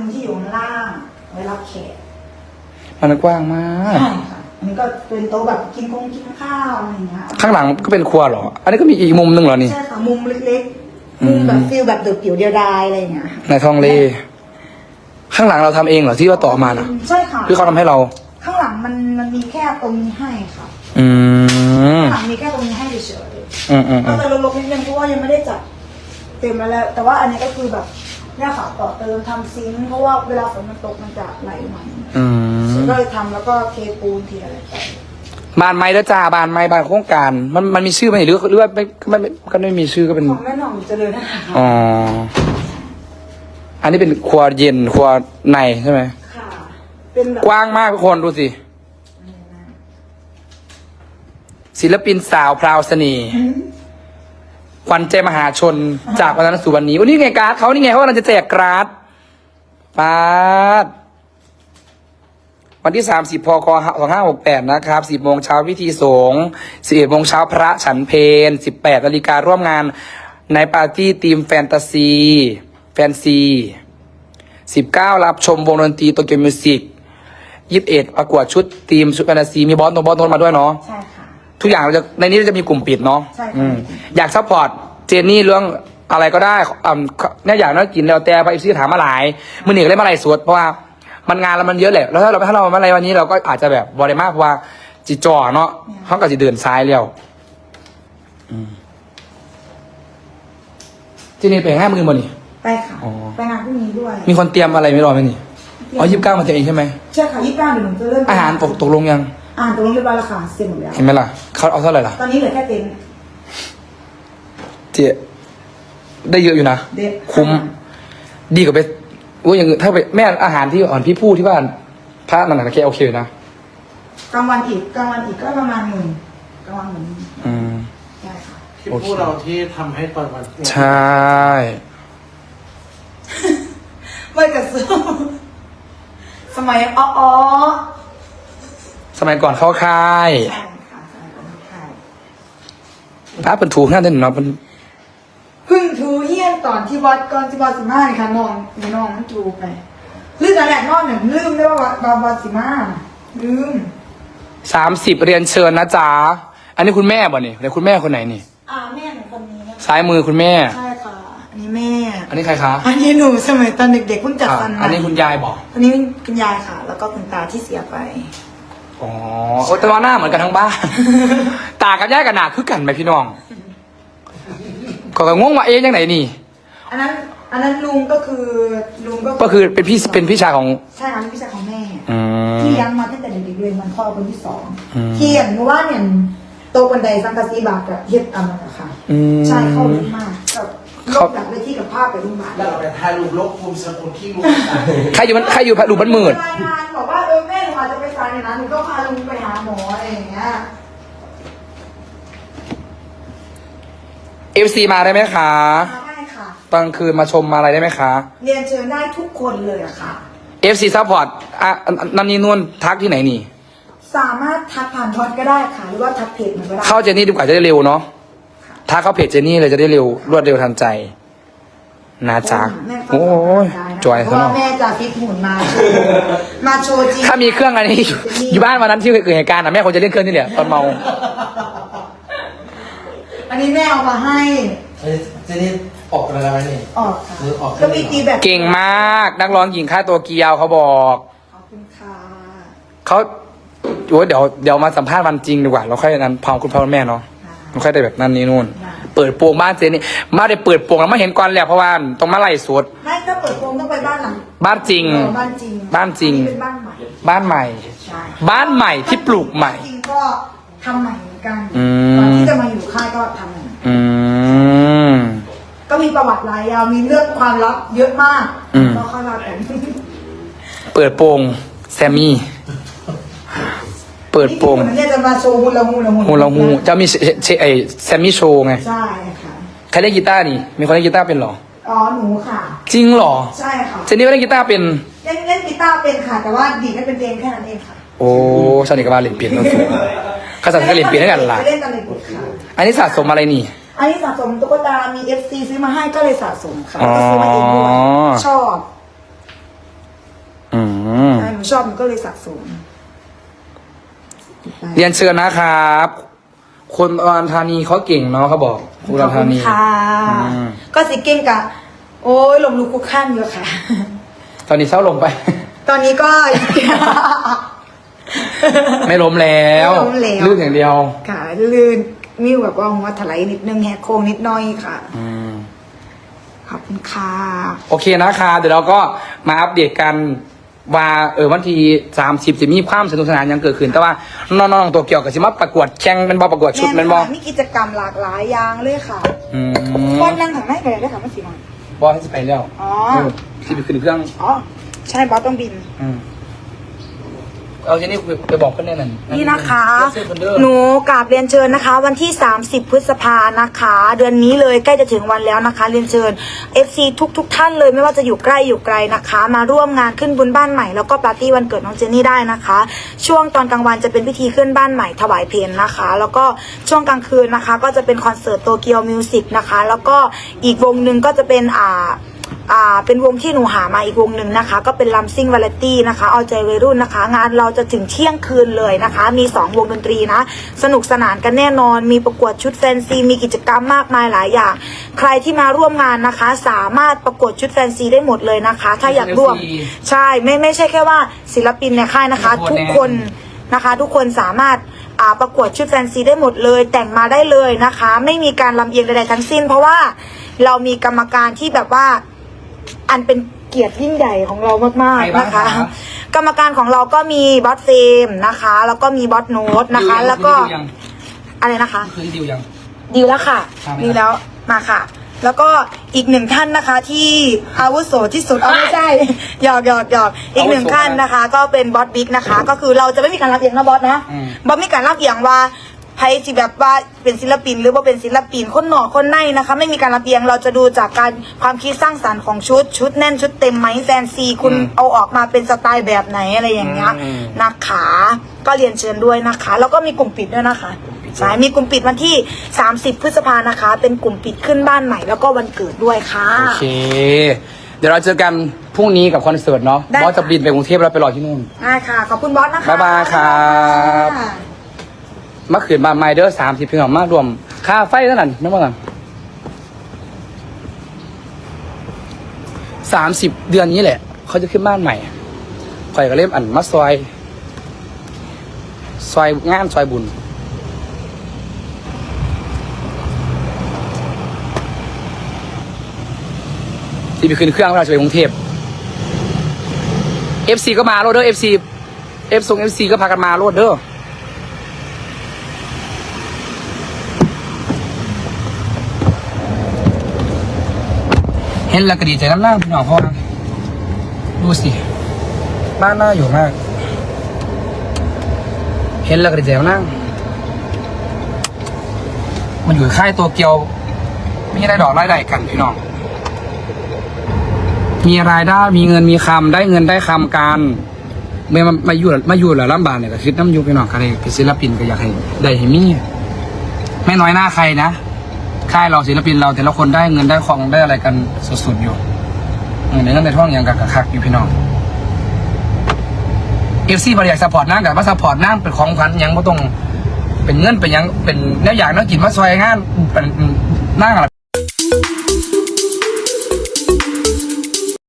นึ่งที่อยู่ข้างล่างไว้รับแขกมันกว้างมาก ใช่ค่ะอันนี้ก็เป็นโต๊ะแบบกินคงกินข้าวอะไรอย่างเงี้ยข้างหลังก็เป็นครัวเหรอ อันนี้ก็มีอีกมุมหนึ่งเหรอนี่ ใช่ค่ะมุมเล็กๆมุมแบบฟิลแบบเดือดผิวเดียวดายอะไรอย่างเงี้ยค่ะในทองเล ข้างหลังเราทำเองเหรอที่ว่าต่อมาน่ะใช่ค่ะคือเขาทำให้เรา ข้างหลังมันมันมีแค่ตรงนี้ให้ค่ะอืม ข้างหลังมีแค่ตรงนี้ให้เฉยอืมอืมๆอืก็มจะลงๆนิดนึงเพราะว่ายังไม่ได้จัดเต็มมาแล้วแต่ว่าอันนี้ก็คือแบบ เนี่ยค่ะต่อเติมทำซิงค์เพราะว่าเวลาฝนมันตกมันจะไหลมาอืมก็เลยทำแล้วก็เทปูนเทอะไรไปบานไม้แล้วจ้าบานไม้บานโครงการ มันมันมีชื่อไหมหรือหรือว่าไม่ไม่ไม่ก็ไม่มีชื่อก็เป็น ของแม่หน่องเจริญนะคะอ๋อ อันนี้เป็นครัวเย็นครัวในใช่ไหม ค่ะ เป็นแบบกว้างมากทุกคนดูสิ ศิลปินสาวพราวเสน่ห์ ขวัญใจมหาชนจากวันนั้นสู่วันนี้วันนี้ไงการ์ดเขานี่ไงเขากำลังจะแจกการ์ดปาดวันที่ 30พค2568 นะครับ 10โมงเช้าพิธีสงฆ์11โมงเช้าพระฉันเพล18นาฬิการ่วมงานในปาร์ตี้ทีมแฟนตาซี แฟนซี 19 รับชมวงดนตรีโตเกียวมิวสิก21ประกวดชุดทีมชุดแฟนตาซี มีบอสโนบอสโนนมาด้วยเนาะใช่ค่ะ ทุกอย่างเราจะในนี้จะมีกลุ่มปิดเนาะใช่ค่ะ อืมอยากซัพพอร์ตเจนนี่เรื่องอะไรก็ได้อ่าเนี่ยอยากน่ากินแล้วแต่ไปซื้อถามมาหลายมือหนึ่งเล่นมาหลายสวดเพราะว่ามันงานแล้วมันเยอะแหละแล้วถ้าเราถ้าเรามาอะไรวันนี้เราก็อาจจะแบบบริมากเพราะว่าจิจ่อเนาะเขาก็จะเดินซ้ายเร็วอืมเจนนี่ไปห้ามือบ่นี่ ไปค่ะ อ๋อ ไปงานพรุ่งนี้ด้วยมีคนเตรียมอะไรไม่รอไหมนี่อ๋อยี่สิบเก้ามาเตรียมเองใช่ไหมใช่ค่ะยี่สิบเก้าเดี๋ยวหนูจะเริ่มอาหารตกตกลงยัง อาหารตกลงเรียบร้อยแล้วค่ะเสร็จหมดแล้ว เห็นไหมล่ะเขาเอาเท่าไหร่ล่ะ ตอนนี้เหลือแค่เต็นท์เจได้เยอะอยู่นะ เด็ดคุ้ม ดีกว่าไปอุ้ยอย่างอื่นถ้าไปแม่อาหารที่อ่อนพี่พูดที่บ้านพระนันนะแกโอเคอยู่นะ กลางวันอีกกลางวันอีกก็ประมาณหมื่นกลางวันหมื่นอืมใช่ค่ะ ที่พูดเราที่ทำให้ตอนวันใช่ ไม่กระซื้อสมัยอ๋ออ๋อ สมัยก่อนเข้าค่ายใช่ค่ะสมัยก่อนใช่พระเป็นถูกงานเด่นเนาะเป็นเพึ่งทูเฮี้ยนตอนที่วัดก่อนที่วัดสิมาค่ะน้องมีน้องมันจูไปลืมอะไรน้องเนี่ยลืมได้ว่าวัดวัดวัดสิมาลืมสามสิบเรียนเชิญนะจ๊ะอันนี้คุณแม่บ่นี่เดี๋ยวคุณแม่คนไหนนี่อ่าแม่หนูคนนี้นะคะซ้ายมือคุณแม่ ใช่ค่ะ อันนี้แม่ อันนี้ใครคะอันนี้หนูสมัยตอนเด็กๆเพิ่งจัดอะฟันอันนี้คุณยายบอกอันนี้คุณยายค่ะ แล้วก็คุณตาที่เสียไป อ๋อโอ้แต่ว่าหน้าเหมือนกันทั้งบ้าน ตากับยายกับหนาคือกันไหมพี่น้องก็ก็งงว่าเอ๊ยยังไหนนี่ อันนั้น อันนั้นลุงก็คือลุงก็ก็คือเป็นพี่เป็นพี่ชายของ ใช่ค่ะพี่ชายของแม่ อืม ที่เลี้ยงมาตั้งแต่เด็กๆเลยมันพ่อคนที่สองอืม ที่เห็นว่าเนี่ยโตบันไดสังกะสีบาทกับเฮ็ดอันนั้นนะคะอืม ใช่เข้าลึกมากกับลเขาบจากเวทีกับภาพไปโรงพยาบาลแล้วเราไปถ่ายรูปลบภูมิสกุลที่รู้ใครอยู่มันใครอยู่พระดูมันมืด รายงานบอกว่าเออแม่หนูอาจจะไปฟันเนี่ยนะหนูก็ พาลุงไปหาหมออะไรอย่างเงี้ยเอฟซีมาได้ไหมคะ มาได้ค่ะ ตอนกลางคืนมาชมมาอะไรได้ไหมคะ เรียนเชิญได้ทุกคนเลยอะค่ะเอฟซีซัพพอร์ตอะอันนันนี่นู่นทักที่ไหนนี่ สามารถทักผ่านทอดก็ได้ค่ะ หรือว่าทักเพจมันก็ได้ เข้าเจนนี่ดีกว่าจะได้เร็วเนาะถ้าเข้าเพจเจนนี่เลยจะได้เร็วรวดเร็วทันใจ นะจ๊ะแม่ก็โอ้ย ได้นะ จอยเพซะราะเนาะว่าแม่จะฟิตหุ่นมาโชว์มาโชว์จริงถ้ามีเครื่องอันนี้อยู่อยู่บ้านวันนั้นที่เกิดเหตุการณ์อะแม่คงจะเล่นเครื่องนี่แหละตอนเมา อันนี้แม่เอามาให้เอ้ยเจนี่ออกอะไรไหมนี่ ออกค่ะหรือออก ก็มีตีแบบเก่งมากนักร้องหญิงค่าตัวเกียวเขาบอกขอบคุณค่ะเขาโอ้ยเดี๋ยวเดี๋ยวมาสัมภาษณ์วันจริงดีกว่าเราค่อยนั้นพร้อมคุณพ่อคุณแม่เนาะเราค่อยได้แบบนั้นนี่นู่น เปิดโปงบ้านเจนี่มาได้เปิดโปงแล้วมาเห็นก่อนแล้วเพราะว่าต้องมาไล่สดไม่ถ้าเปิดโปงต้องไป บ้านหลังบ้านจริงเออบ้านจริงบ้านจริง อัเป็นบ้านใหม่บ้านใหม่ ใช่บ้านใหม่ที่ปลูกใหม่จริงก็ทำใหม่เหมือนกันอืมตอนที่จะมาอยู่ค่ายก็ทำใหม่อืม ก็มีประวัติหลายยาวมีเรื่องความลับเยอะมากอืม ก็ค่อยว่ากันเปิดโปงแซมมี่ เปิดโปงนี่เนี่ยจะมาโชว์ฮูลาฮูลาฮูฮูลาฮูจะมีเชเชไอแซมมี่โชว์ไง ใช่ค่ะ ใครเล่นกีตาร์นี่ มีคนเล่นกีตาร์เป็นเหรอ อ๋อหนูค่ะ จริงเหรอใช่ค่ะ เจนนี่ก็เล่นกีตาร์เป็น เล่นเล่นกีตาร์เป็นค่ะ แต่ว่าดีดไม่เป็นเพลงแค่นั้นเองค่ะโอ้ชาวนี่ก็มาเล่นเปลี่ยนแล้วสูงข้าสันก็เล่นเปลี่ยนให้กันล่ะไปเล่นกันเลยบุตรค่ะ อันนี้สะสมอะไรนี่ อันนี้สะสมตุ๊กตา มี FC ซื้อมาให้ก็เลยสะสมค่ะแล้วก็ซื้อมาเองด้วยอ๋อ ชอบนูชอบหนูก็เลยสะสมเรียนเชิญนะครับ คนอุดรธานีเขาเก่งเนาะเขาบอกอุดขรอบธาคุณนี ค่ะ อืม ก็สิเก่งกะ โอ้ยหลมลุกคุกขั้นอยู่ค่ะ ตอนนี้เศร้าลงไป ตอนนี้ก็ ไม่ล้มแล้วไม่ล้มแล้ว ลื่นอย่างเดียว ค่ะลื่นมิวแบบว่าหัวถลายนิดนึงแหกโค้งนิดหน้อยค่ะ อืม ขอบคุณค่ะ โอเคนะคะเดี๋ยวเราก็มาอัปเดตกันว่าเออวันที่สามสิบจะมีความสนุกสนานยังเกิดขึ้น แต่ว่าน้องๆตัวเกี่ยวกับสิมาประกวดแข่งเป็นบอประกวดชุดเป็นบอค่ะมีกิจกรรมหลากหลายอย่างเลยค่ะอืมวันนั่งถังไม่ไปได้ค่ะไม่สีมัน บอให้จะไปแล้วอ๋อ เออที่ไปขึ้นเครื่อง อ๋อ ใช่บอสต้องบิน อืม เอาเจนี่ไปบอกเพื่อนแน่นอนนี่นะคะเสื้อคนเดิมหนูกราบเรียนเชิญนะคะ วันที่ 30 พฤษภานะคะ เดือนนี้เลยใกล้จะถึงวันแล้วนะคะ เรียนเชิญ FC ทุกทุกๆท่านเลยไม่ว่าจะอยู่ใกล้อยู่ไกลนะคะ มาร่วมงานขึ้นบุญบ้านใหม่แล้วก็ปาร์ตี้วันเกิดน้องเจนนี่ได้นะคะ ช่วงตอนกลางวันจะเป็นพิธีขึ้นบ้านใหม่ถวายเพลนะคะ แล้วก็ช่วงกลางคืนนะคะ ก็จะเป็นคอนเสิร์ตโตเกียวมิวสิกนะคะ แล้วก็อีกวงหนึ่งก็จะเป็นอ่า อ่าเป็นวงที่หนูหามาอีกวงหนึ่งนะคะ ก็เป็นลัมซิงวาเลตี้นะคะ เอาใจวัยรุ่นนะคะ งานเราจะถึงเที่ยงคืนเลยนะคะ มี 2 วงดนตรีนะ สนุกสนานกันแน่นอน มีประกวดชุดแฟนซีมีกิจกรรมมากมายหลายอย่าง ใครที่มาร่วมงานนะคะ สามารถประกวดชุดแฟนซีได้หมดเลยนะคะ ถ้าอยากร่วม ใช่ไม่ไม่ใช่แค่ว่าศิลปินในค่ายนะคะ ทุกคนนะคะ ทุกคนสามารถอ่าประกวดชุดแฟนซีได้หมดเลย แต่งมาได้เลยนะคะ ไม่มีการลำเอียงใดๆทั้งสิ้น เพราะว่าเรามีกรรมการที่แบบว่า อันเป็นเกียรติยิ่งใหญ่ของเรามากใครๆบ้างนะคะครับ กรรมการของเราก็มีบอสเฟมนะคะ แล้วก็มีบอสโน้ตนะคะดิยังแล้วก็ดิยังอะไรนะคะ คือดิวยัง ดีแล้วค่ะครับ ดีแล้วมาค่ะ แล้วก็อีกหนึ่งท่านนะคะที่อาวุโสที่สุดเอาไม่ใช่ หยอกหยอกหยอกอีกหนึ่งท่านนะคะ ก็เป็นบอสบิ๊กนะคะ ก็คือเราจะไม่มีการรับเอียงนะบอสนะอืม บอสมีการรับเอียงว่า ใครสิแบบว่าเป็นศิลปินหรือว่าเป็นศิลปินคนหนอคนในนะคะ ไม่มีการรับเอียงเราจะดูจากการความคิดสร้างสรรค์ของชุด ชุดแน่นชุดเต็มไหมแฟนซี คุณเอาออกมาเป็นสไตล์แบบไหนอะไรอย่างเงี้ยนะคะ ก็เรียนเชิญด้วยนะคะ แล้วก็มีกลุ่มปิดด้วยนะคะใช่มีกลุ่มปิดวันที่ 30 พฤษภานะคะ เป็นกลุ่มปิดขึ้นบ้านใหม่แล้วก็วันเกิดด้วยค่ะโอเค เดี๋ยวเราเจอกันพรุ่งนี้กับคอนเสิร์ตเนาะได้บอสจะบินไปกรุงเทพแล้วไปรอที่นู่นได้ค่ะ ขอบคุณบอสนะคะบ๊ายบายครับเมื่อคืนมาไมเดอร์สามสิบพี่น้องมารวม ค่าไฟเท่านั้นไม่ว่ากันสามสิบเดือนนี้แหละ เขาจะขึ้นบ้านใหม่ข่อยก็เล่มอันมาซอย ซอยงานซอยบุญที่ไปขึ้นเครื่องเวลาจะไปกรุงเทพ FC ก็มาโลดเด้อ FC F ทรง FC ก็พากันมาโลดเด้อ เห็นแล้วก็ดีใจน้ำล่างพี่น้องเพราะว่าดูสิบ้านน่าอยู่มาก เห็นแล้วก็ดีใจน้ำล่างมันอยู่ค่ายตัวเกียว มีรายดอกรายได้กันพี่น้อง มีรายได้มีเงินมีคำได้เงินได้คำกันเมื่อมามาอยู่มาอยู่แล้วลำบากเนี่ยก็คิดน้ำอยูพี่น้องกันเลยเป็นศิลปินก็อยากให้ได้ให้มีไม่น้อยหน้าใครนะ ค่ายเราศิลปินเราแต่ละคนได้เงินได้ของได้อะไรกันสุดๆอยู่เงินในเงินในท้องอย่างกับกะคักอยู่พี่น้องเอฟซีบริยากสปอร์ตนั่งกับมาสปอร์ตนั่งเป็นของขวัญยังไม่ต้องเป็นเงินเป็นยังเป็นแนวอย่างนักกินมาซอยงานเป็นนั่งอะไร